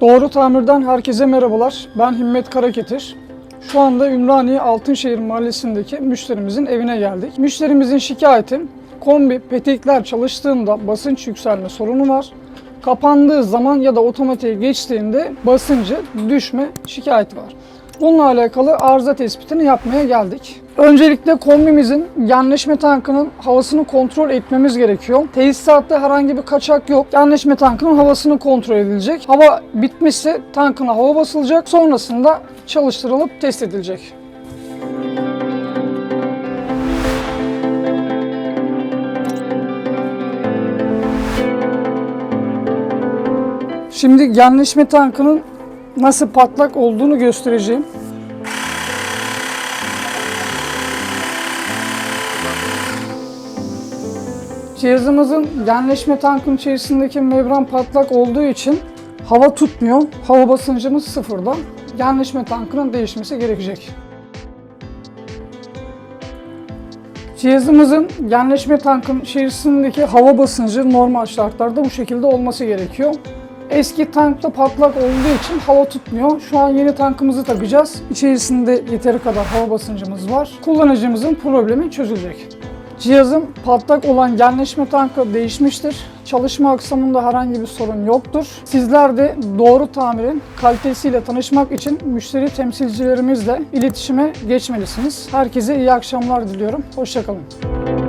Doğru Tamir'den herkese merhabalar. Ben Himmet Karaketir. Şu anda Ümraniye Altınşehir Mahallesi'ndeki müşterimizin evine geldik. Müşterimizin şikayeti kombi petekler çalıştığında basınç yükselme sorunu var. Kapandığı zaman ya da otomatiğe geçtiğinde basıncı düşme şikayeti var. Bununla alakalı arıza tespitini yapmaya geldik. Öncelikle kombimizin genleşme tankının havasını kontrol etmemiz gerekiyor. Tesisatta herhangi bir kaçak yok. Genleşme tankının havasını kontrol edilecek. Hava bitmişse tankına hava basılacak. Sonrasında çalıştırılıp test edilecek. Şimdi genleşme tankının nasıl patlak olduğunu göstereceğim. Cihazımızın genleşme tankın içerisindeki membran patlak olduğu için hava tutmuyor. Hava basıncımız sıfırda. Genleşme tankının değişmesi gerekecek. Cihazımızın genleşme tankın içerisindeki hava basıncı normal şartlarda bu şekilde olması gerekiyor. Eski tankta patlak olduğu için hava tutmuyor. Şu an yeni tankımızı takacağız. İçerisinde yeteri kadar hava basıncımız var. Kullanıcımızın problemi çözülecek. Cihazın patlak olan genleşme tankı değişmiştir. Çalışma aksamında herhangi bir sorun yoktur. Sizler de doğru tamirin kalitesiyle tanışmak için müşteri temsilcilerimizle iletişime geçmelisiniz. Herkese iyi akşamlar diliyorum. Hoşçakalın.